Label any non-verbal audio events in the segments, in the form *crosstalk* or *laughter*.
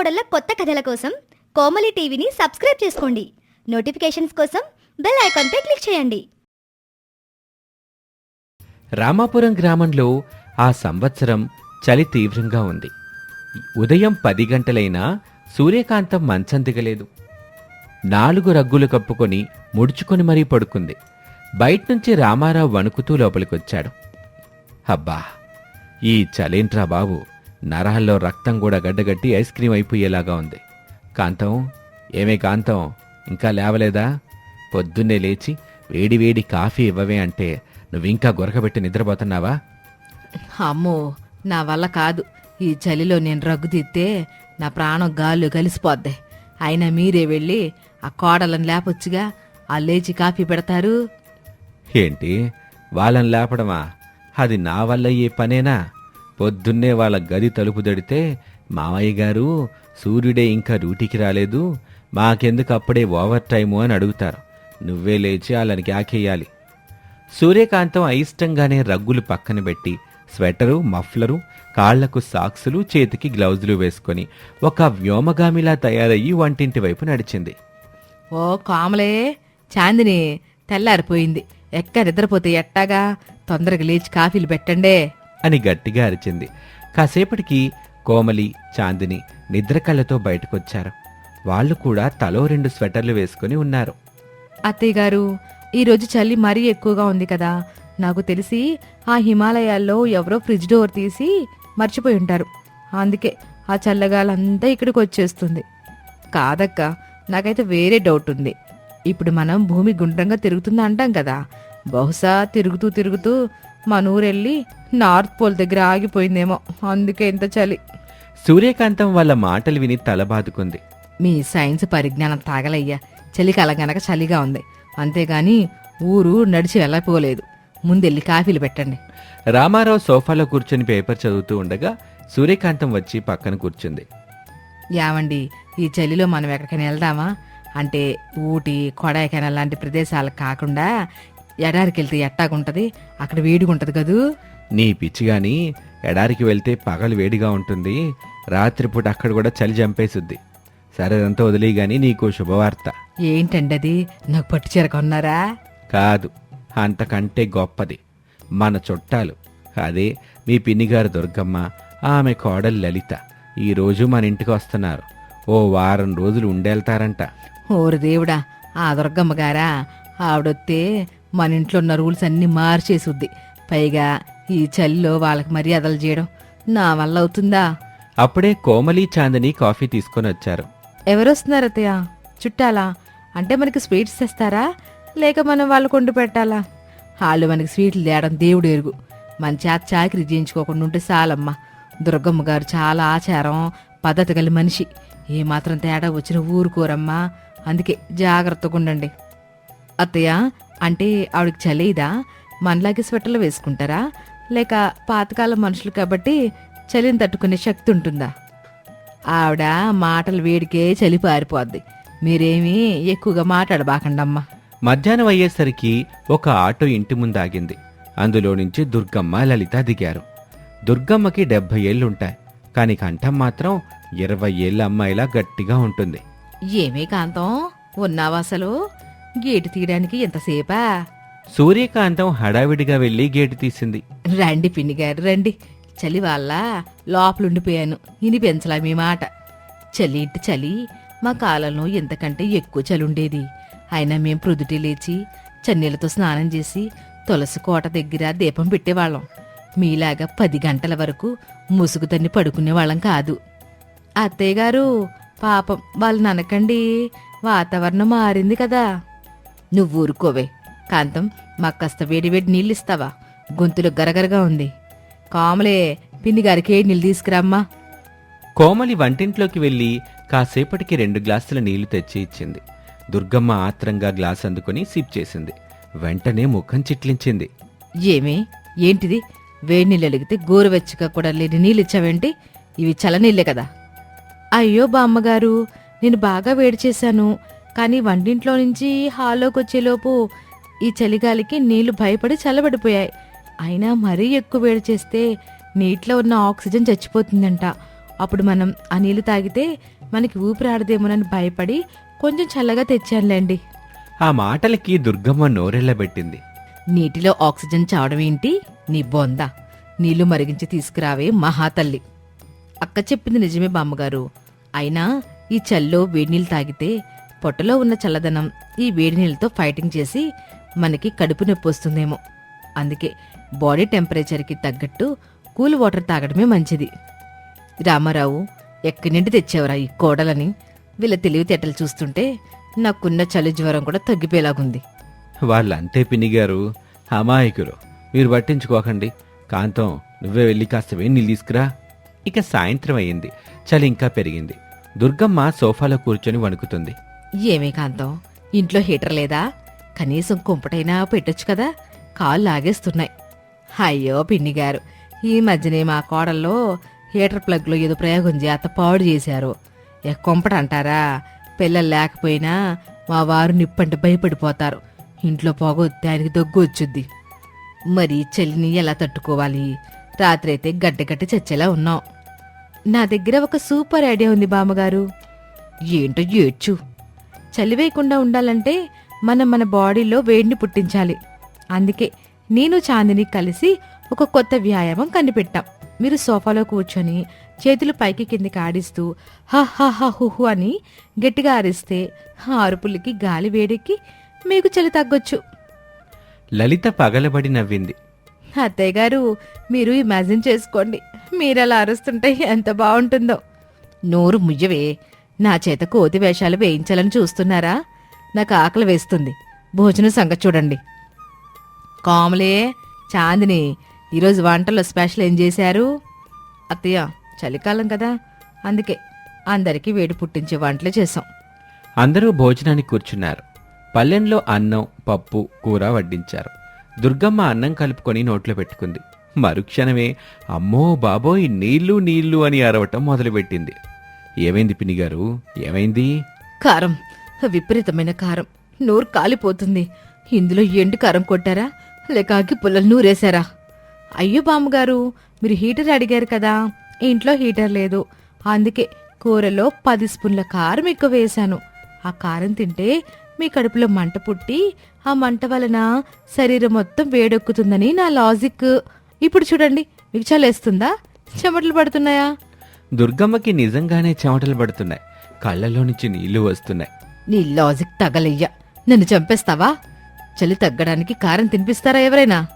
కోడళ్ళ కొత్త కథల కోసం కోమలి టీవీని సబ్స్క్రైబ్ చేసుకోండి. నోటిఫికేషన్స్ కోసం బెల్ ఐకాన్పై క్లిక్ చేయండి. రామాపురం గ్రామంలో ఆ సంవత్సరం చలి తీవ్రంగా ఉంది. ఉదయం పది గంటలైనా సూర్యకాంతం మంచం దిగలేదు. నాలుగు రగ్గులు కప్పుకొని ముడుచుకొని మరీ పడుకుంది. బయట్నుంచి రామారావు వణుకుతూ లోపలికొచ్చాడు. అబ్బా ఈ చలేంట్రా బాబు. నరాల్లో రక్తం కూడా గడ్డగట్టి ఐస్ క్రీం అయిపోయేలాగా ఉంది. కాంతం ఏమే కాంతం ఇంకా లేవలేదా? పొద్దున్నే లేచి వేడి వేడి కాఫీ ఇవ్వవే అంటే నువ్వింకా గొరకబెట్టి నిద్రపోతున్నావా? అమ్మో నా వల్ల కాదు. ఈ చలిలో నేను రగ్గు తీస్తే నా ప్రాణం గాల్లో కలిసిపోద్ది. అయినా మీరే వెళ్ళి ఆ కోడలను లేపొచ్చుగా. ఆ లేచి కాఫీ పెడతారు. ఏంటి? వాళ్ళని లేపడమా? అది నా వల్ల ఏ పనేనా? పొద్దున్నే వాళ్ళ గది తలుపు దడితే మామయ్య గారు సూర్యుడే ఇంకా డ్యూటీకి రాలేదు. మాకెందుకు అప్పుడే ఓవర్ టైము అని అడుగుతారు. నువ్వే లేచి వాళ్ళని ఆకేయాలి. సూర్యకాంతం అయిష్టంగానే రగ్గులు పక్కన పెట్టి స్వెటరు మఫ్లరు కాళ్ళకు సాక్సులు చేతికి గ్లౌజులు వేసుకొని ఒక వ్యోమగామిలా తయారయ్యి వంటింటి వైపు నడిచింది. ఓ కామలే చాందిని తెల్లారిపోయింది. ఎక్క నిద్రపోతే ఎట్టాగా? తొందరగా లేచి కాఫీలు పెట్టండే. అని గట్టిగా అరిచింది. కాసేపటికి కోమలి చాందిని నిద్ర కళ్ళతో బయటకొచ్చారు. వాళ్ళు కూడా తలో రెండు స్వెటర్లు వేసుకుని ఉన్నారు. అత్తయ్య గారు ఈరోజు చలి మరీ ఎక్కువగా ఉంది కదా. నాకు తెలిసి ఆ హిమాలయాల్లో ఎవరో ఫ్రిడ్జ్ డోర్ తీసి మర్చిపోయి ఉంటారు. అందుకే ఆ చల్లగాలంతా ఇక్కడికి వచ్చేస్తుంది కాదక్క నాకైతే వేరే డౌట్ ఉంది. ఇప్పుడు మనం భూమి గుండ్రంగా తిరుగుతుంది అంటాం కదా. బహుశా తిరుగుతూ తిరుగుతూ మన ఊరెళ్ళి నార్త్ పోల్ దగ్గర ఆగిపోయిందేమో. అందుకే ఇంత చలి. సూర్యకాంతం వాళ్ళ మాటలు విని తల బాదుకుంది. మీ సైన్స్ పరిజ్ఞానం తాగలయ్యా. చలికాలం గనక చలిగా ఉంది. అంతేగాని ఊరు నడిచి వెళ్ళపోలేదు ముందెళ్ళి కాఫీలు పెట్టండి. రామారావు సోఫాలో కూర్చొని పేపర్ చదువుతూ ఉండగా సూర్యకాంతం వచ్చి పక్కన కూర్చుంది. యావండి ఈ చలిలో మనం ఎక్కడికైనా వెళ్దామా? అంటే ఊటీ కొడైకెనాల్ లాంటి ప్రదేశాలకు కాకుండా ఎడారికి వెళ్తే ఎట్టాగుంటది? అక్కడ వేడిగుంటది కదూ? నీ పిచ్చిగాని ఎడారికి వెళ్తే పగలు వేడిగా ఉంటుంది. రాత్రిపూట అక్కడ కూడా చలి చంపేసుద్ది. సరే అదంతా వదిలే గాని నీకు శుభవార్త. ఏంటండి అది నాకు పట్టు చీర కొన్నారా? కాదు అంతకంటే గొప్పది. మన చుట్టాలు. అదే మీ పిన్నిగారు దుర్గమ్మ ఆమె కోడలు లలిత. ఈరోజు మన ఇంటికి వస్తున్నారు. ఓ వారం రోజులు ఉండేళ్తారంట. ఓరు దేవుడా ఆ దుర్గమ్మ గారా? ఆవిడొత్తే మన ఇంట్లో ఉన్న రూల్స్ అన్నీ మార్చేసుద్ది. పైగా ఈ చలిలో వాళ్ళకి మర్యాదలు చేయడం నా వల్ల అవుతుందా? అప్పుడే కోమలి చాందని కాఫీ తీసుకొని వచ్చారు. ఎవరొస్తున్నారు అత్తయ్య? చుట్టాలా? అంటే మనకి స్వీట్స్ తెస్తారా? లేక మనం వాళ్ళు కొండు పెట్టాలా? వాళ్ళు మనకి స్వీట్లు తేయడం దేవుడు ఎరుగు. మన చేత చాకరీ చేయించుకోకుండా ఉంటే చాలమ్మా. దుర్గమ్మ గారు చాలా ఆచారం పద్ధతి గల మనిషి. ఏమాత్రం తేడా వచ్చిన ఊరుకోరమ్మా. అందుకే జాగ్రత్తగా ఉండండి. అత్తయ్య అంటే ఆవిడకి చలిదా? మనలాగే స్వెటర్లు వేసుకుంటారా? లేక పాతకాలం మనుషులు కాబట్టి చలిని తట్టుకునే శక్తి ఉంటుందా? ఆవిడ మాటలు వేడికే చలి పారిపోద్ది. మీరేమీ ఎక్కువగా మాట్లాడబాకండమ్మా. మధ్యాహ్నం అయ్యేసరికి ఒక ఆటో ఇంటి ముందు ఆగింది అందులో నుంచి దుర్గమ్మ లలిత దిగారు. దుర్గమ్మకి డెబ్బై ఏళ్ళుంటాయి కాని కంఠం మాత్రం ఇరవై ఏళ్ళ అమ్మాయిలా గట్టిగా ఉంటుంది. ఏమే కాంతం? ఉన్నావా అసలు? గేటు తీయడానికి ఎంతసేపా? సూర్యకాంతం హడావిడిగా వెళ్ళి గేటు తీసింది. రండి పిన్ని గారు రండి. చలి వాళ్ళ లోపలుండిపోయాను. ఇని పెంచలా మీ మాట. చలి ఇంటి చలి మా కాలంలో ఎంతకంటే ఎక్కువ చలి ఉండేది. అయినా మేం ప్రొద్దుటే లేచి చన్నీళ్ళతో స్నానం చేసి తులసి కోట దగ్గర దీపం పెట్టేవాళ్ళం. మీలాగా పది గంటల వరకు ముసుగు తన్ని పడుకునేవాళ్ళం కాదు. అత్తయ్య గారు పాపం వాళ్ళని అనకండి వాతావరణం మారింది కదా. నువ్వు ఊరుకోవే కాంతం మాకు కాస్త వేడి వేడి నీళ్ళు ఇస్తావా గొంతులో గరగరగా ఉంది. కామలే పిన్ని గారికి నీళ్ళు తీసుకురామ్మా. కోమలి వంటింట్లోకి వెళ్ళి కాసేపటికి రెండు గ్లాసుల నీళ్ళు తెచ్చి ఇచ్చింది. దుర్గమ్మ ఆత్రంగా గ్లాస్ అందుకుని సిప్ చేసింది. వెంటనే ముఖం చిట్లించింది. ఏమే? ఏంటిది? వేడి నీళ్ళు అడిగితే గోరువెచ్చగా కూడా లేని నీళ్ళు ఇచ్చావేంటి? ఇవి చల్లనీళ్ళే కదా. అయ్యో బామ్మగారు నేను బాగా వేడి చేశాను. కానీ వంటింట్లో నుంచి హాల్లోకి వచ్చేలోపు ఈ చలిగాలికి నీళ్ళు భయపడి చల్లబడిపోయాయి. అయినా మరీ ఎక్కువ వేడి చేస్తే నీటిలో ఉన్న ఆక్సిజన్ చచ్చిపోతుందంట. అప్పుడు మనం ఆ నీళ్ళు తాగితే మనకి ఊపిరాడదేమోనని భయపడి కొంచెం చల్లగా తెచ్చానులేండి. ఆ మాటలకి దుర్గమ్మ నోరెళ్ళబెట్టింది నీటిలో ఆక్సిజన్ చావడం ఏంటి? నీ బొంద. నీళ్ళు మరిగించి తీసుకురావే మహాతల్లి. అక్క చెప్పింది నిజమే బామ్మగారు. అయినా ఈ చల్లో వేడి నీళ్ళు తాగితే పొట్టలో ఉన్న చల్లదనం ఈ వేడి నీళ్ళతో ఫైటింగ్ చేసి మనకి కడుపు నొప్పి వస్తుందేమో. అందుకే బాడీ టెంపరేచర్కి తగ్గట్టు కూల్ వాటర్ తాగడమే మంచిది. రామారావు ఎక్కడి నుండి తెచ్చేవరా ఈ కోడలని? వీళ్ళ తెలివితేటలు చూస్తుంటే నాకున్న చలి జ్వరం కూడా తగ్గిపోయేలాగుంది. వాళ్ళంతే పినిగారు. అమాయకులు. మీరు పట్టించుకోకండి. కాంతం నువ్వే వెళ్ళి కాస్త వేడి నీళ్ళు తీసుకురా. ఇక సాయంత్రం అయింది చలి ఇంకా పెరిగింది. దుర్గమ్మ సోఫాలో కూర్చొని వణుకుతుంది. ఏమే కాంతం? ఇంట్లో హీటర్ లేదా? కనీసం కుంపటైనా పెట్టొచ్చు కదా? కాళ్ళు లాగేస్తున్నాయి. అయ్యో పిన్ని గారు ఈ మధ్యనే మా కోడల్లో హీటర్ ప్లగ్లో ఏదో ప్రయోగం చేత పాడు చేశారు. ఏ కుంపట అంటారా? పిల్లలు లేకపోయినా మా వారు నిప్పంటే భయపడిపోతారు. ఇంట్లో పొగొత్తే ఆయనకి దగ్గు వచ్చుద్ది. మరి చలిని ఎలా తట్టుకోవాలి? రాత్రి అయితే గడ్డగట్టి చచ్చేలా ఉన్నాం. నా దగ్గర ఒక సూపర్ ఐడియా ఉంది బామ్మగారు. ఏంటో ఏడ్చు. చలి వేయకుండా ఉండాలంటే మనం మన బాడీలో వేడిని పుట్టించాలి. అందుకే నేను చాందిని కలిసి ఒక కొత్త వ్యాయామం కనిపెట్టాం. మీరు సోఫాలో కూర్చొని చేతులు పైకి కిందికి ఆడిస్తూ హ హ హ హు హు అని గట్టిగా అరిస్తే ఆ అరుపులకి గాలి వేడెక్కి మీకు చలి తగ్గొచ్చు. లలిత పగలబడి నవ్వింది. అత్తయ్య గారు మీరు ఇమాజిన్ చేసుకోండి. మీరు అలా అరుస్తుంటే ఎంత బాగుంటుందో. నోరు ముయ్యవే. నా చేత కోతి వేషాలు వేయించాలని చూస్తున్నారా? నాకు ఆకలి వేస్తుంది. భోజనం సంగతి చూడండి. కామలే చాందిని ఈరోజు వంటల్లో స్పెషల్ ఏం చేశారు? అత్తయ్య చలికాలం కదా. అందుకే అందరికీ వేడి పుట్టించే వంటలే చేసాం అందరూ భోజనానికి కూర్చున్నారు. పల్లెంలో అన్నం పప్పు కూర వడ్డించారు. దుర్గమ్మ అన్నం కలుపుకొని నోట్లో పెట్టుకుంది. మరుక్షణమే అమ్మో బాబోయ్ నీళ్ళు నీళ్ళు అని అరవటం మొదలుపెట్టింది. ఏమైంది పినిగారు ఏమైంది? కారం. విపరీతమైన కారం. నోరు కాలిపోతుంది. ఇందులో ఎండు కారం కొట్టారా? లేక అగ్గి పుల్లలు నూరేశారా? అయ్యో బామ్మగారు మీరు హీటర్ అడిగారు కదా. ఇంట్లో హీటర్ లేదు. అందుకే కూరలో పది స్పూన్ల కారం ఎక్కువ వేశాను. ఆ కారం తింటే మీ కడుపులో మంట పుట్టి ఆ మంట వలన శరీరం మొత్తం వేడెక్కుతుందని నా లాజిక్. ఇప్పుడు చూడండి మీకు చలేస్తుందా? చెమటలు పడుతున్నాయా? దుర్గమ్మకి నిజంగానే చెమటలు పడుతున్నాయి. కళ్ళలో నుంచి నీళ్ళు వస్తున్నాయి. నీ లాజిక్ తగలయ్యా. నన్ను చంపేస్తావా? చలి తగ్గడానికి కారం తినిపిస్తారా ఎవరైనా?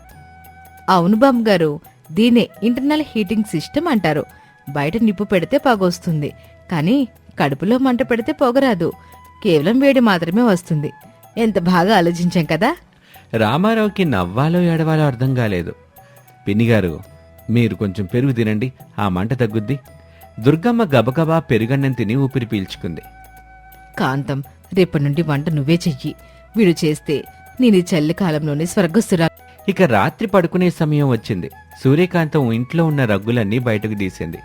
అవును బామ్మగారు దీనే ఇంటర్నల్ హీటింగ్ సిస్టమ్ అంటారు. బయట నిప్పు పెడితే పొగొస్తుంది కానీ కడుపులో మంట పెడితే పొగరాదు. కేవలం వేడి మాత్రమే వస్తుంది. ఎంత బాగా ఆలోచించాం కదా? రామారావుకి నవ్వాలో ఏడవాలో అర్థం కాలేదు. పిన్నిగారు మీరు కొంచెం పెరుగు తినండి ఆ మంట తగ్గుద్ది. దుర్గమ్మ గబగబా పెరుగన్నం తిని ఊపిరి పీల్చుకుంది. కాంతం రేపటి నుండి వంట నువ్వే చెయ్యి. వీడు చేస్తే నేను ఈ చల్లి కాలంలోనే స్వర్గస్థురా. ఇక రాత్రి పడుకునే సమయం వచ్చింది. సూర్యకాంతం ఇంట్లో ఉన్న రగ్గులన్నీ బయటకు తీసింది.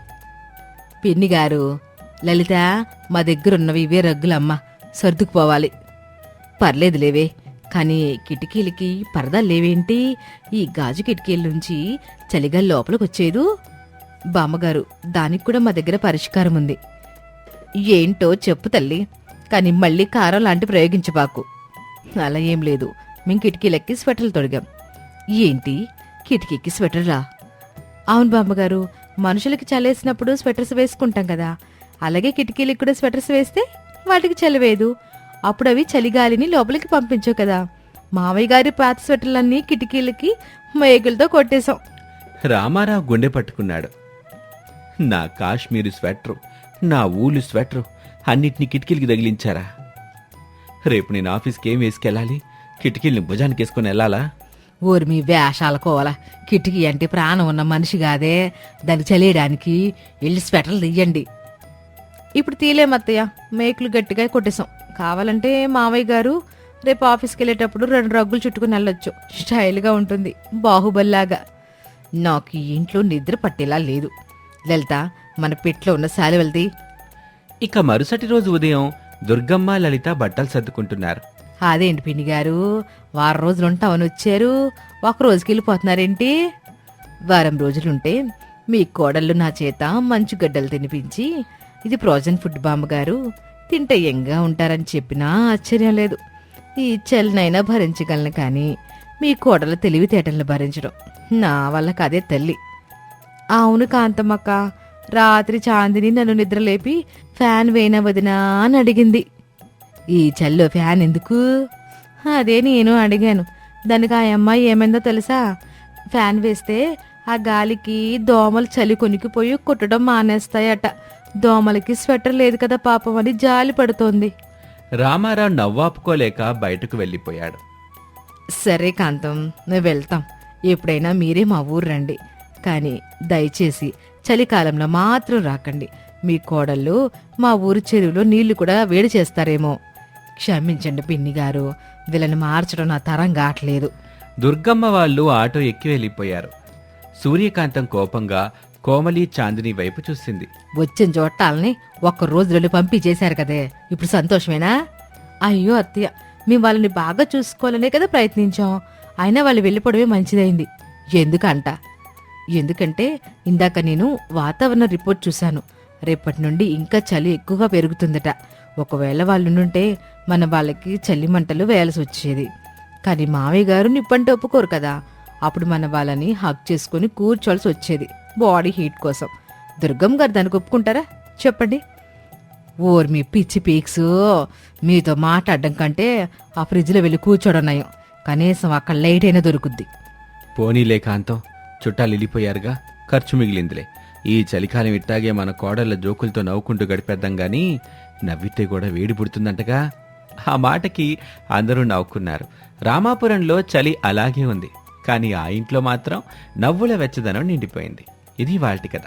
పిన్ని గారు లలిత మా దగ్గరున్నవి ఇవే రగ్గులమ్మ. సర్దుకుపోవాలి. పర్లేదులేవే కానీ కిటికీలకి పరదాలు లేవేంటి? ఈ గాజు కిటికీల నుంచి చలిగా లోపలికి వచ్చేదు బామ్మగారు దానికి కూడా మా దగ్గర పరిష్కారం ఉంది. ఏంటో చెప్పు తల్లి కానీ మళ్ళీ కారం లాంటి ప్రయోగించబాకు. అలా ఏం లేదు మేము కిటికీలెక్కి స్వెటర్లు తొడిగాం. ఏంటి? కిటికీకి స్వెటర్రా అవును బామ్మగారు మనుషులకి చలేసినప్పుడు స్వెటర్స్ వేసుకుంటాం కదా. అలాగే కిటికీలకి కూడా స్వెటర్స్ వేస్తే వాటికి చలివేదు. అప్పుడు అవి చలిగాలిని లోపలికి పంపించవు కదా. మావయ్య గారి పాత స్వెటర్లన్నీ కిటికీలకి మేగులతో కొట్టేశాం. రామారావు గుండె పట్టుకున్నాడు. నా కాశ్మీరు స్వెటరు నా ఊలు స్వెటరు అన్నిటినీ కిటికీలకి తగిలించారా? రేపు నేను ఆఫీస్కి ఏం వేసుకెళ్ళాలి? కిటికీల్ని భుజానికి వేసుకుని వెళ్ళాలా? ఓరి మీ వేషాల కోల కిటికీ అంటే ప్రాణం ఉన్న మనిషి కాదే. దాన్ని చలియడానికి వెళ్ళి స్వెటర్లు తీయండి. ఇప్పుడు తీలేమత్తయ్య మేకులు గట్టిగా కొట్టేశాం. కావాలంటే మావయ్య గారు రేపు ఆఫీస్కి వెళ్ళేటప్పుడు రెండు రగ్గులు చుట్టుకుని వెళ్ళొచ్చు. స్టైల్గా ఉంటుంది బాహుబల్లాగా. నాకు ఈ ఇంట్లో నిద్ర పట్టేలా లేదు. లలిత మన పెట్లో ఉన్న శాలివల్ది. ఇక మరుసటి రోజు ఉదయం దుర్గమ్మ లలిత బట్టలు సర్దుకుంటున్నారు. అదేంటి పిన్ని గారు? వారం రోజులు ఉంటామని వచ్చారు. ఒక రోజుకి వెళ్ళిపోతున్నారేంటి? వారం రోజులుంటే మీ కోడళ్ళు నా చేత మంచు గడ్డలు తినిపించి ఇది ఫ్రోజన్ ఫుడ్ బామ్మగారు తింటే ఎంగా ఉంటారని చెప్పినా ఆశ్చర్యం లేదు. ఈ చలినైనా భరించగలను కానీ మీ కోడల తెలివితేటలను భరించడం నా వల్ల కాదే తల్లి. అవును కాంతమ్మక్క. రాత్రి చాందిని నన్ను నిద్రలేపి ఫ్యాన్ వేయన వదినా అని అడిగింది. ఈ చల్లో ఫ్యాన్ ఎందుకు? అదే నేను అడిగాను. దానికి ఆ అమ్మాయి ఏమైందో తెలుసా? ఫ్యాన్ వేస్తే ఆ గాలికి దోమలు చలి కొనికిపోయి కుట్టడం మానేస్తాయట. దోమలకి స్వెటర్ లేదు కదా పాపం అని జాలి పడుతోంది. రామారావు నవ్వాపుకోలేక బయటకు వెళ్ళిపోయాడు. సరే కాంతం మేము వెళ్తాం. ఎప్పుడైనా మీరే మా ఊరు రండి. కానీ దయచేసి చలికాలంలో మాత్రం రాకండి. మీ కోడళ్ళు మా ఊరు చెరువులో నీళ్ళు కూడా వేడి చేస్తారేమో. క్షమించండి పిన్ని గారు వీళ్ళని మార్చడం నా తరం కావట్లేదు. దుర్గమ్మ వాళ్ళు ఆటో ఎక్కి వెళ్ళిపోయారు. సూర్యకాంతం కోపంగా కోమలి చాందిని వైపు చూసింది. వచ్చిన చోటాలని ఒక్క రోజులలో పంపించేశారు కదే. ఇప్పుడు సంతోషమేనా? అయ్యో అత్తయ్య మేము వాళ్ళని బాగా చూసుకోవాలనే కదా ప్రయత్నించాం. అయినా వాళ్ళు వెళ్ళిపోవడమే మంచిదైంది. ఎందుకంట? ఎందుకంటే ఇందాక నేను వాతావరణ రిపోర్ట్ చూశాను. రేపటి నుండి ఇంకా చలి ఎక్కువగా పెరుగుతుందట. ఒకవేళ వాళ్ళునుంటే మన వాళ్ళకి చలి మంటలు వేయాల్సి వచ్చేది. కానీ మావయ్య గారు నిప్పంటే ఒప్పుకోరు కదా. అప్పుడు మన వాళ్ళని హక్ చేసుకుని కూర్చోవలసి వచ్చేది. బాడీ హీట్ కోసం. దుర్గం గారు దానికి ఒప్పుకుంటారా? చెప్పండి. ఓర్ మీ పిచ్చి పీక్స్ మీతో మాట్లాడడం కంటే ఆ ఫ్రిడ్జ్లో వెళ్ళి కూర్చోడన్నాయం కనీసం అక్కడ లైట్ అయినా దొరుకుద్ది. పోనీలే కాంతం. చుట్టాలు వెళ్ళిపోయారుగా ఖర్చు మిగిలిందిలే. ఈ చలికాలం ఇట్టాగే మన కోడళ్ళ జోకులతో నవ్వుకుంటూ గడిపేద్దాం గాని నవ్వితే కూడా వేడి పుడుతుందంటగా. ఆ మాటకి అందరూ నవ్వుకున్నారు. రామాపురంలో చలి అలాగే ఉంది. కానీ ఆ ఇంట్లో మాత్రం నవ్వుల వెచ్చదనం నిండిపోయింది. ఇది వాటి కథ.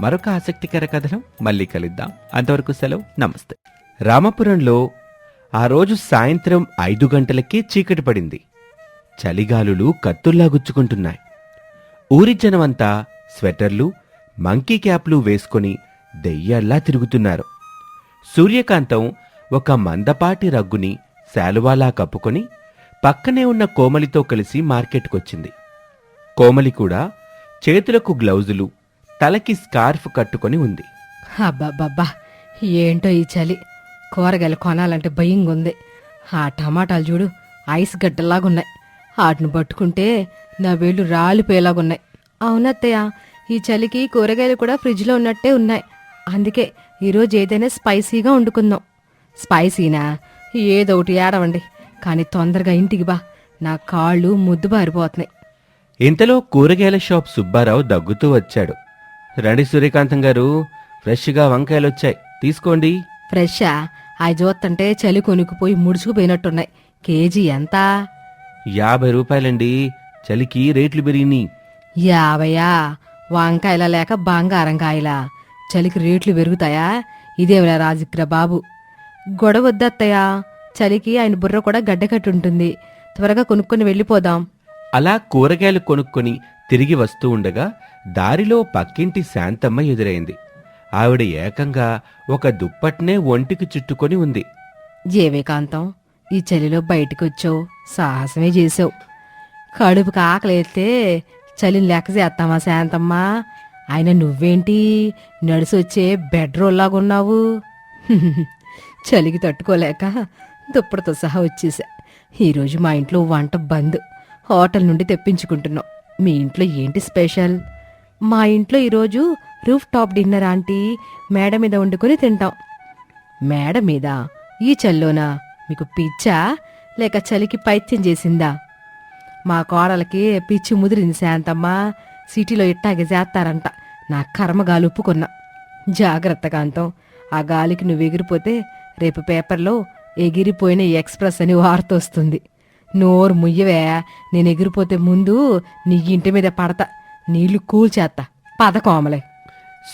మరొక ఆసక్తికర కథనం మళ్ళీ కలుద్దాం. అంతవరకు సెలవు. నమస్తే. రామాపురంలో ఆ రోజు సాయంత్రం ఐదు గంటలకే చీకటి పడింది. చలిగాలులు కత్తుల్లా గుచ్చుకుంటున్నాయి ఊరి జనమంతా స్వెటర్లు మంకీ క్యాప్లు వేసుకొని దెయ్యాల్లా తిరుగుతున్నారు. సూర్యకాంతం ఒక మందపాటి రగ్గుని శాలువాలా కప్పుకొని పక్కనే ఉన్న కోమలితో కలిసి మార్కెట్కొచ్చింది. కోమలి కూడా చేతులకు గ్లౌజులు తలకి స్కార్ఫ్ కట్టుకొని ఉంది. అబ్బాబ్బా ఏంటో ఈ చలి. కూరగాయలు కొనాలంటే భయంగా ఉంది ఆ టమాటాలు చూడు ఐస్ గడ్డలాగున్నాయి వాటిని పట్టుకుంటే నా వేళ్ళు రాలిపోయేలాగున్నాయి. అవునత్తయ్య ఈ చలికి కూరగాయలు కూడా ఫ్రిడ్జ్లో ఉన్నట్టే ఉన్నాయి. అందుకే ఈరోజు ఏదైనా స్పైసీగా వండుకుందాం. స్పైసీనా? ఏదో ఒకటి ఏడవండి. కానీ తొందరగా ఇంటికి బా. నా కాళ్ళు ముద్దు బారిపోతున్నాయి ఇంతలో కూరగాయల షాప్ సుబ్బారావు దగ్గుతూ వచ్చాడు. రండి సూర్యకాంతం గారు ఫ్రెష్గా వంకాయలొచ్చాయి. తీసుకోండి. ఫ్రెషా అవి చూస్తుంటే చలి కొనుక్కుపోయి ముడుచుకుపోయినట్టున్నాయి. కేజీ ఎంత? యాభై రూపాయలండి. చలికి రేట్లు పెరిగినాయి. యాభయా? వంకాయల లేక బంగారం కాయలా? చలికి రేట్లు పెరుగుతాయా? ఇదేమిరా రాజిక్ర బాబు. గొడవ వద్దత్తయ్యా. చలికి ఆయన బుర్ర కూడా గడ్డకట్టుంటుంది త్వరగా కొనుక్కొని వెళ్ళిపోదాం. అలా కూరగాయలు కొనుక్కొని తిరిగి వస్తూ ఉండగా దారిలో పక్కింటి శాంతమ్మ ఎదురైంది. ఆవిడ ఏకంగా ఒక దుప్పట్నే ఒంటికి చుట్టుకొని ఉంది. జీవికాంతం ఈ చలిలో బయటికి వచ్చావు సాహసమే చేసావు కడుపుకి ఆకలేస్తే చలిని లెక్క చేస్తామా శాంతమ్మా? ఆయన నువ్వేంటి? నడిసొచ్చే బెడ్రోల్లాగా ఉన్నావు. *laughs* చలికి తట్టుకోలేక దుప్పటితో సహా వచ్చేసా. ఈరోజు మా ఇంట్లో వంట బంద్. హోటల్ నుండి తెప్పించుకుంటున్నాం. మీ ఇంట్లో ఏంటి స్పెషల్? మా ఇంట్లో ఈరోజు రూఫ్ టాప్ డిన్నర్ ఆంటీ మేడ మీద వండుకొని తింటాం. మేడ మీద? ఈ చల్లోనా? మీకు పిచ్చా? లేక చలికి పైత్యం చేసిందా? మా కోడలకి పిచ్చి ముదిరింది శాంతమ్మ. సిటీలో ఇట్టాగే చేస్తారంట. నా కర్మ గాలుప్పుకున్నా జాగ్రత్తగా అంతం ఆ గాలికి నువ్వు ఎగిరిపోతే రేపు పేపర్లో ఎగిరిపోయిన ఎక్స్ప్రెస్ అని వార్త వస్తుంది. నోరు ముయ్యవే. నేను ఎగిరిపోతే ముందు నీ ఇంటి మీద పడతా. నీళ్ళు కూల్చేత్తా పదకోమలే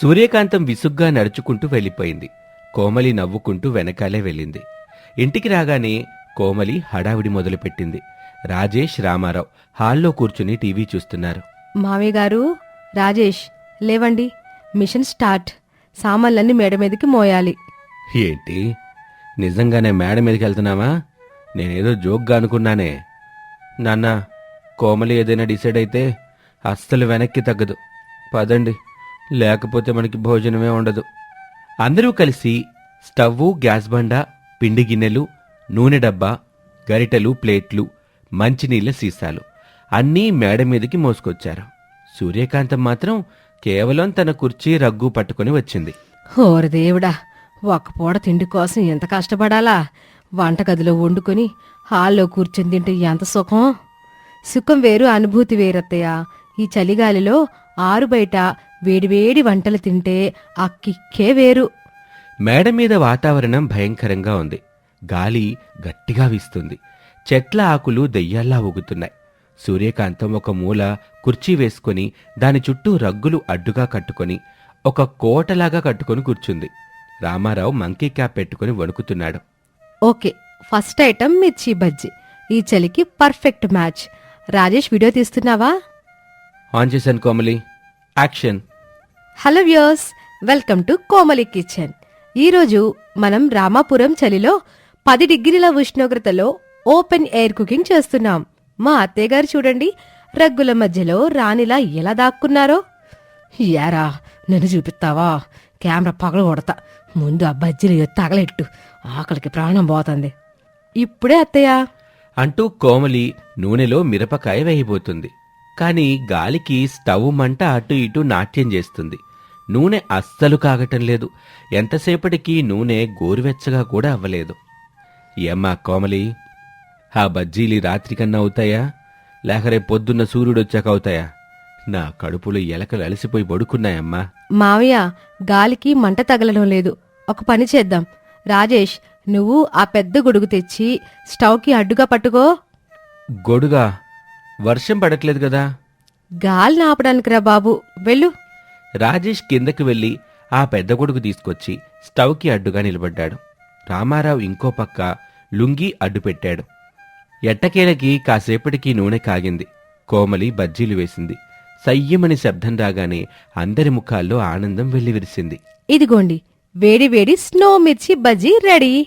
సూర్యకాంతం విసుగ్గా నడుచుకుంటూ వెళ్ళిపోయింది. కోమలి నవ్వుకుంటూ వెనకాలే వెళ్ళింది. ఇంటికి రాగానే కోమలి హడావిడి మొదలుపెట్టింది. రాజేష్ రామారావు హాల్లో కూర్చుని టీవీ చూస్తున్నారు. మావయ్య గారు రాజేష్ లేవండి. Mission start. సామాన్లన్నీ మేడ మీదకి మోయాలి. ఏంటి? నిజంగానే మేడ మీదకి వెళ్తున్నావా? నేనేదో జోక్గా అనుకున్నానే. నాన్న కోమలి ఏదైనా డిసైడ్ అయితే అస్సలు వెనక్కి తగ్గదు. పదండి. లేకపోతే మనకి భోజనమే ఉండదు. అందరూ కలిసి స్టవ్వు గ్యాస్ బండ పిండి గిన్నెలు నూనె డబ్బా గరిటెలు ప్లేట్లు మంచినీళ్ళ సీసాలు అన్నీ మేడ మీదకి మోసుకొచ్చారు. సూర్యకాంతం మాత్రం కేవలం తన కుర్చీ రగ్గు పట్టుకొని వచ్చింది. ఓరి దేవుడా ఒక్క పూట తిండి కోసం ఎంత కష్టపడాలా? వంటగదిలో వండుకొని హాల్లో కూర్చొని తింటే ఎంత సుఖం? సుఖం వేరు అనుభూతి వేరత్తయ్య. ఈ చలిగాలిలో ఆరు బయట వేడివేడి వంటలు తింటే ఆ కిక్కే వేరు. మేడ మీద వాతావరణం భయంకరంగా ఉంది. గాలి గట్టిగా వీస్తుంది. చెట్ల ఆకులు దెయ్యాల్లా ఊగుతున్నాయి. సూర్యకాంతం ఒక మూల కుర్చీ వేసుకొని దాని చుట్టూ రగ్గులు అడ్డుగా కట్టుకొని ఒక కోటలాగా కట్టుకొని కూర్చుంది. రామారావు మంకీ క్యాప్ పెట్టుకుని వణుకుతున్నాడు. ఓకే ఫస్ట్ ఐటమ్ మిర్చి బజ్జీ. ఈ చలికి పర్ఫెక్ట్ మ్యాచ్. రాజేష్ వీడియో తీస్తున్నావా? ఆన్ చేశాను Komali. Action. Hello views welcome to Komali kitchen. ఈరోజు మనం రామాపురం చలిలో పది డిగ్రీల ఉష్ణోగ్రతలో ఓపెన్ ఎయిర్ కుకింగ్ చేస్తున్నాం. మా అత్తయ్యగారు చూడండి రగ్గుల మధ్యలో రాణిలా ఎలా దాక్కున్నారో. యారా నన్ను చూపిస్తావా? కెమెరా పగల కొడతా. ముందు ఆ బజ్జీలు తగలెట్టు. ఆకలికి ప్రాణం పోతుంది. ఇప్పుడే అత్తయ్య. అంటూ కోమలి నూనెలో మిరపకాయ వేయబోతుంది. కాని గాలికి స్టవ్ మంట అటు ఇటు నాట్యం చేస్తుంది. నూనె అస్సలు కాగటం లేదు. ఎంతసేపటికి నూనె గోరువెచ్చగా కూడా అవ్వలేదు. ఏమ్మా కోమలి ఆ బజ్జీలు రాత్రికన్నా అవుతాయా? లేక రేపు పొద్దున్న సూర్యుడొచ్చాక అవుతాయా? నా కడుపులో ఎలకలు అలసిపోయి పడుకున్నాయమ్మా. మావయ్య గాలికి మంట తగలడం లేదు. ఒక పని చేద్దాం. రాజేష్ నువ్వు ఆ పెద్ద గొడుగు తెచ్చి స్టవ్కి అడ్డుగా పట్టుకో. గొడుగా? వర్షం పడట్లేదు కదా? గాలి ఆపడానికి రా బాబు. వెళ్ళు. రాజేష్ కిందకి వెళ్ళి ఆ పెద్ద గొడుగు తీసుకొచ్చి స్టవ్కి అడ్డుగా నిలబడ్డాడు. రామారావు ఇంకో పక్క లుంగి అడ్డు పెట్టాడు. ఎట్టకేలకి కాసేపటికి నూనె కాగింది. కోమలి బజ్జీలు వేసింది. సయ్యమని శబ్దం రాగానే అందరి ముఖాల్లో ఆనందం వెల్లివిరిసింది. ఇదిగోండి వేడి వేడి స్నో మిర్చి బజ్జీ రెడీ.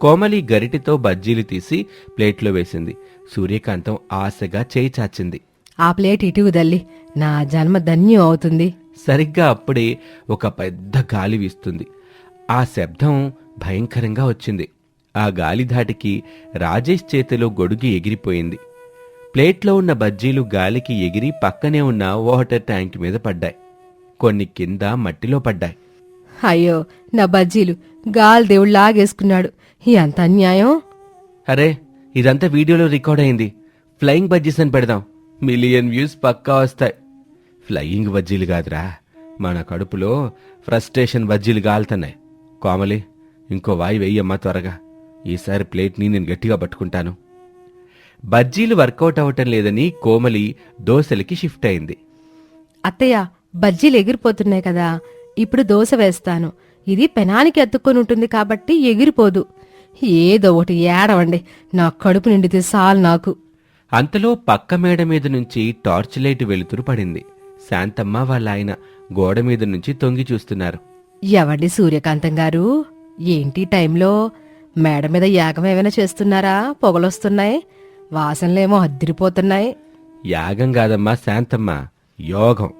కోమలి గరిటెతో బజ్జీలు తీసి ప్లేట్లో వేసింది. సూర్యకాంతం ఆశగా చేయి చాచింది. ఆ ప్లేట్ ఇటు తల్లి నా జన్మ ధన్యం అవుతుంది. సరిగ్గా అప్పుడే ఒక పెద్ద గాలి వీస్తుంది. ఆ శబ్దం భయంకరంగా వచ్చింది. ఆ గాలి ధాటికి రాజేష్ చేతిలో గొడుగు ఎగిరిపోయింది. ప్లేట్లో ఉన్న బజ్జీలు గాలికి ఎగిరి పక్కనే ఉన్న వాటర్ ట్యాంక్ మీద పడ్డాయి. కొన్ని కింద మట్టిలో పడ్డాయి. అయ్యో నా బజ్జీలు గాలి దేవుడు లాగేసుకున్నాడు. ఎంత అన్యాయం? అరే ఇదంతా వీడియోలో రికార్డ్ అయింది. ఫ్లయింగ్ బజ్జీస్ అని పెడదాం. మిలియన్ వ్యూస్ పక్కా వస్తాయి. ఫ్లయింగ్ బజ్జీలు కాదురా. మన కడుపులో ఫ్రస్ట్రేషన్ బజ్జీలు గాలుతున్నాయి. కోమలి ఇంకో వాయి వెయ్యమ్మా త్వరగా. ఈసారి ప్లేట్ని నేను గట్టిగా పట్టుకుంటాను. బజ్జీలు వర్కౌట్ అవ్వటం లేదని కోమలి దోశలకి షిఫ్ట్ అయింది. అత్తయ్య బజ్జీలు ఎగిరిపోతున్నాయి కదా. ఇప్పుడు దోశ వేస్తాను. ఇది పెనానికి అతుక్కొని ఉంటుంది కాబట్టి ఎగిరిపోదు. ఏదో ఒకటి ఏడవండి. నా కడుపు నిండితే చాలు నాకు. అంతలో పక్క మేడ మీద నుంచి టార్చ్ లైట్ వెలుతురు పడింది. శాంతమ్మ వాళ్ళ ఆయన గోడ మీద నుంచి తొంగి చూస్తున్నారు. ఎవండి సూర్యకాంతం గారు? ఏంటి టైంలో? మేడ మీద యాగం ఏమైనా చేస్తున్నారా? పొగలొస్తున్నాయి. వాసనలేమో అద్దిరిపోతున్నాయి. యాగం కాదమ్మా శాంతమ్మ యోగం.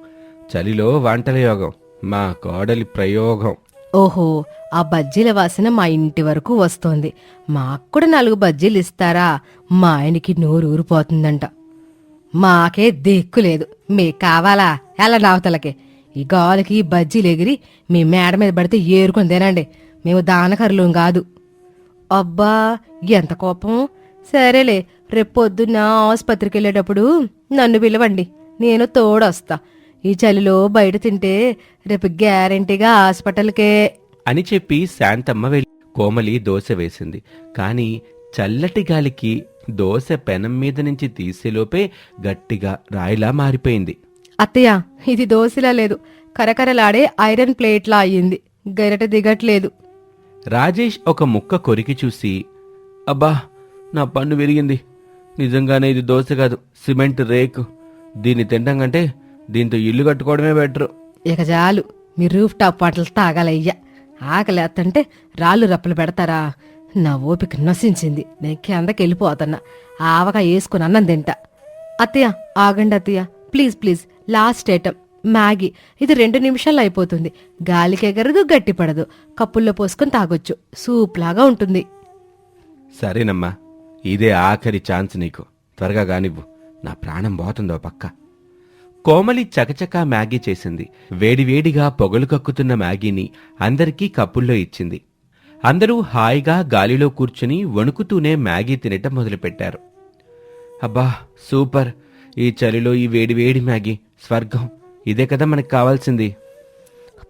చలిలో వంటల యోగం మా కోడలి ప్రయోగం. ఓహో ఆ బజ్జీల వాసన మా ఇంటి వరకు వస్తోంది. మాకు కూడా నాలుగు బజ్జీలు ఇస్తారా? మా ఆయనకి నోరు ఊరిపోతుందంట మాకే దిక్కు లేదు. మీకు కావాలా? ఎలా నావతలకి ఈ గాలికి బజ్జీలు ఎగిరి మీ మేడ మీద పడితే ఏరుకొని తినండి. మేము దానకరులం కాదు. అబ్బా ఎంత కోపం. సరేలే రేపు పొద్దున్న ఆసుపత్రికి వెళ్ళేటప్పుడు నన్ను పిలవండి. నేను తోడొస్తా. ఈ చలిలో బయట తింటే రేపు గ్యారెంటీగా హాస్పిటల్కే. అని చెప్పి శాంతమ్మ వెళ్ళి కోమలి దోశ వేసింది. కాని చల్లటి గాలికి దోశ పెనం మీద నుంచి తీసేలోపే గట్టిగా రాయిలా మారిపోయింది. అత్తయ్య ఇది దోశలా లేదు. కరకరలాడే ఐరన్ ప్లేట్లా అయ్యింది. గరిట దిగట్లేదు. రాజేష్ ఒక ముక్క కొరికి చూసి అబ్బా నా పన్ను విరిగింది. నిజంగానే ఇది దోశ కాదు సిమెంట్ రేకు. దీన్ని తినడం కంటే దీంతో ఇల్లు కట్టుకోవడమే బెటరు. ఇక చాలు. మీ రూఫ్ టాప్ పాటలు తాగాలయ్యా. ఆకలేస్తుంటే రాళ్ళు రప్పలు పెడతారా? నా ఓపిక నశించింది. నేను కిందకి వెళ్ళిపోతున్నా ఆవగా వేసుకుని అన్నం తింటా. అత్తయ్య ఆగండి అత్తయ్య. Please please last item. Maggi. ఇది రెండు నిమిషాల్లో అయిపోతుంది. గాలికి ఎగరదు గట్టిపడదు కప్పుల్లో పోసుకొని తాగొచ్చు. సూప్ లాగా ఉంటుంది. సరేనమ్మా. ఇదే ఆఖరి ఛాన్స్ నీకు. త్వరగా కానివ్వు నా ప్రాణం పోతుందో పక్క. కోమలి చకచకా మ్యాగీ చేసింది. వేడివేడిగా పొగలు కక్కుతున్న మ్యాగీని అందరికీ కప్పుల్లో ఇచ్చింది. అందరూ హాయిగా గాలిలో కూర్చుని వణుకుతూనే మ్యాగీ తినటం మొదలుపెట్టారు. అబ్బా సూపర్! ఈ చలిలో ఈ వేడివేడి మ్యాగీ స్వర్గం! ఇదే కదా మనకు కావాల్సింది.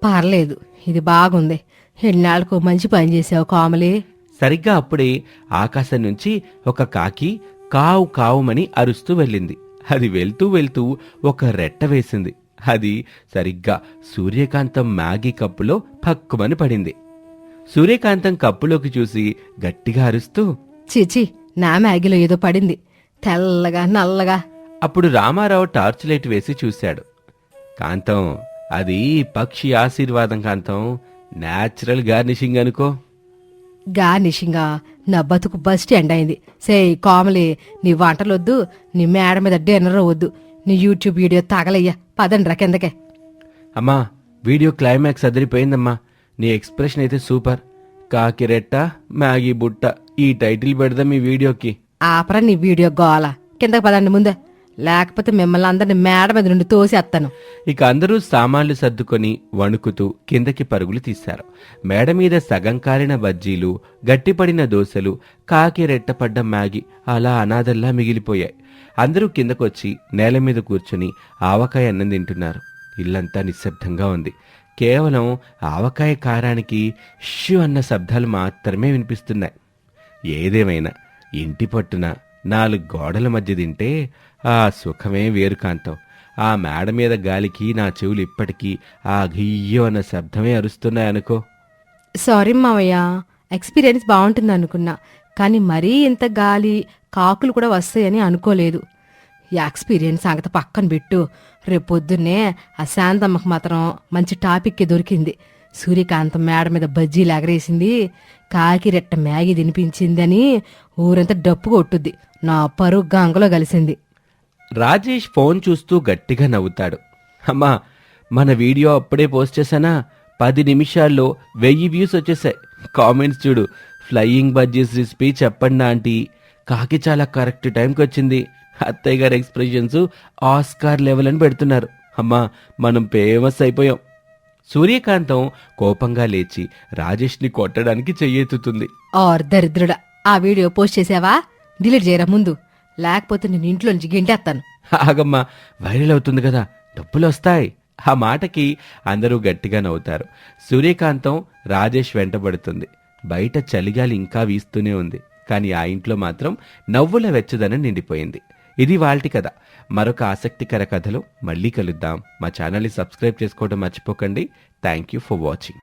పర్లేదు ఇది బాగుంది. ఎన్నాళ్ళకు మంచి పని చేసావు కోమలి. సరిగ్గా అప్పుడే ఆకాశం నుంచి ఒక కాకి కావు కావుమని అరుస్తూ వెళ్ళింది. అది వెళ్తూ వెళ్తూ ఒక రెట్ట వేసింది. అది సరిగ్గా సూర్యకాంతం మ్యాగీ కప్పులో పక్కుమని పడింది. సూర్యకాంతం కప్పులోకి చూసి గట్టిగా అరుస్తూ చిచి నా మ్యాగీలో ఏదో పడింది. తెల్లగా నల్లగా. అప్పుడు రామారావు టార్చ్ లైట్ వేసి చూశాడు. కాంతం అది పక్షి ఆశీర్వాదం కాంతం. నేచురల్ గార్నిషింగ్ అనుకో. గార్నిషింగా? నా బతుకు బస్ స్టాండ్ అయింది. సే కోమలి నీ వంటలొద్దు నీ మేడ మీద డిన్నర్ వద్దు నీ యూట్యూబ్ వీడియో తగలయ్యా. పదండ్రా కిందకే. అమ్మా వీడియో క్లైమాక్స్ అదిరిపోయిందమ్మా. నీ ఎక్స్ప్రెషన్ అయితే సూపర్ కాకి రెట్ట మ్యాగీ బుట్ట ఈ టైటిల్ పెడదాం ఈ వీడియోకి. ఆపరా నీ వీడియో గోల. కిందకి పదండి ముందే. లేకపోతే మిమ్మల్ని అందరిని మేడ మీద నుండి తోసేస్తాను ఇక అందరూ సామాన్లు సర్దుకొని వణుకుతూ కిందకి పరుగులు తీశారు. మేడ మీద సగం కాలిన బజ్జీలు గట్టిపడిన దోశలు కాకి రెట్టపడ్డ మ్యాగీ అలా అనాథల్లా మిగిలిపోయాయి. అందరూ కిందకొచ్చి నేల మీద కూర్చుని ఆవకాయ అన్నం తింటున్నారు. ఇల్లంతా నిశ్శబ్దంగా ఉంది. కేవలం ఆవకాయ కారానికి షు అన్న శబ్దాలు మాత్రమే వినిపిస్తున్నాయి. ఏదేమైనా ఇంటి పట్టున నాలుగు గోడల మధ్య తింటే ఆ సుఖమే వేరుకాంతం ఆ మేడ మీద గాలికి నా చెవులు ఇప్పటికీ ఆ ఘియ్యో అన్న శబ్దమే అరుస్తున్నాయనుకో సారీ మావయ్య ఎక్స్పీరియన్స్ బాగుంటుంది అనుకున్నా కానీ మరీ ఇంత గాలి కాకులు కూడా వస్తాయని అనుకోలేదు. ఎక్స్పీరియన్స్ సంగతి పక్కన పెట్టు. రేపొద్దున్నే ఆ శాంతమ్మకు మాత్రం మంచి టాపిక్కి దొరికింది. సూర్యకాంతం మేడ మీద బజ్జీలు ఎగరేసింది. కాకి రెట్ట మ్యాగీ తినిపించిందని ఊరంతా డప్పు కొట్టుద్ది. నా పరుగు గంగలో కలిసింది. రాజేష్ ఫోన్ చూస్తూ గట్టిగా నవ్వుతాడు. అమ్మా మన వీడియో అప్పుడే పోస్ట్ చేశానా? పది నిమిషాల్లో వెయ్యి వ్యూస్ వచ్చేసాయి. కామెంట్స్ చూడు. ఫ్లయింగ్ బజ్జీస్ రెసిపీ చెప్పండి ఆంటీ. కాకి చాలా కరెక్ట్ టైంకి వచ్చింది. అత్తయ్య గారి ఎక్స్ప్రెషన్స్ ఆస్కార్ లెవెల్ అని పెడుతున్నారు. అమ్మా మనం ఫేమస్ అయిపోయాం. సూర్యకాంతం కోపంగా లేచి రాజేష్ని కొట్టడానికి చెయ్యెత్తుతుంది. ఆర్ దరిద్రుడా ఆ వీడియో పోస్ట్ చేసావా? డిలీట్ చేయరా ముందు. లేకపోతే నేను ఇంట్లో నుంచి గెంటేస్తాను ఆగమ్మా వైరల్ అవుతుంది కదా డబ్బులు వస్తాయి ఆ మాటకి అందరూ గట్టిగా నవ్వుతారు. సూర్యకాంతం రాజేష్ వెంటబడుతుంది. బయట చలిగాలి ఇంకా వీస్తూనే ఉంది. కానీ ఆ ఇంట్లో మాత్రం నవ్వుల వెచ్చదనం నిండిపోయింది. ఇది వాల్టి కథ. మరొక ఆసక్తికర కథలో మళ్ళీ కలుద్దాం. మా ఛానల్ని సబ్స్క్రైబ్ చేసుకోవడం మర్చిపోకండి. Thank you for watching.